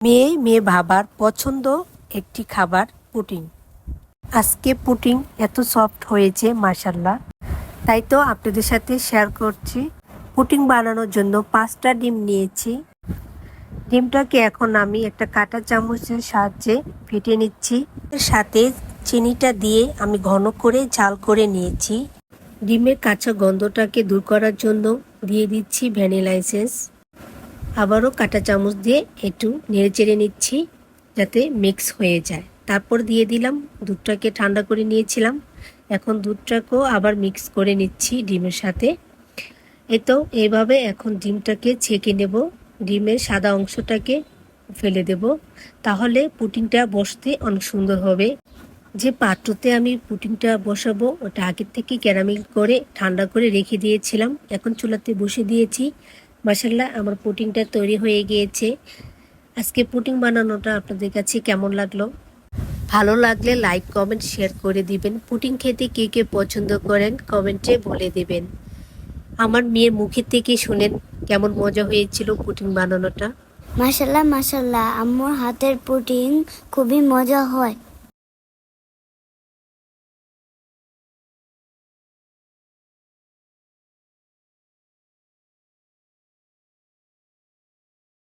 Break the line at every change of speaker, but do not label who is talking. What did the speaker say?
মেয়ে মেয়ে ভাবার পছন্দ একটি খাবার পুটিং আজকে পুটিং এত সফট হয়েছে মাসাল্লাহ তাই তো আপনাদের সাথে শেয়ার করছি। পুটিং বানানোর জন্য পাঁচটা ডিম নিয়েছি। ডিমটাকে এখন আমি একটা কাঁটা চামচের সাহায্যে ফেটে নিচ্ছি। এর সাথে চিনিটা দিয়ে আমি ঘন করে ঝাল করে নিয়েছি। ডিমের কাঁচা গন্ধটাকে দূর করার জন্য দিয়ে দিচ্ছি ভ্যানিলা এসেন্স। আবারও কাঁটা চামচ দিয়ে একটু নেড়ে চেড়ে নিচ্ছি যাতে মিক্স হয়ে যায়। তারপর দিয়ে দিলাম দুধটাকে ঠান্ডা করে নিয়েছিলাম। এখন দুধটাকেও আবার মিক্স করে নিচ্ছি ডিমের সাথে। এ তো এইভাবে এখন ডিমটাকে ছেঁকে নেব। ডিমের সাদা অংশটাকে ফেলে দেব। তাহলে পুটিংটা বসতে অনেক সুন্দর হবে। যে পাত্রতে আমি পুটিংটা বসাবো, ওটা আগের থেকে ক্যারামিল করে ঠান্ডা করে রেখে দিয়েছিলাম। এখন চুলাতে বসে দিয়েছি। মাসাল্লাহ আমার পুটিংটা তৈরি হয়ে গিয়েছে। আজকে পুটিং বানানোটা আপনাদের কাছে কেমন লাগল? ভালো লাগলে লাইক, কমেন্ট, শেয়ার করে দিবেন। পুটিং খেতে কে কে পছন্দ করেন কমেন্টে বলে দিবেন। আমার মেয়ের মুখের থেকে শুনেন কেমন মজা হয়েছিল পুটিং বানানোটা।
মাসাল্লাহ মাসাল্লাহ আমার হাতের পুটিং খুবই মজা হয়।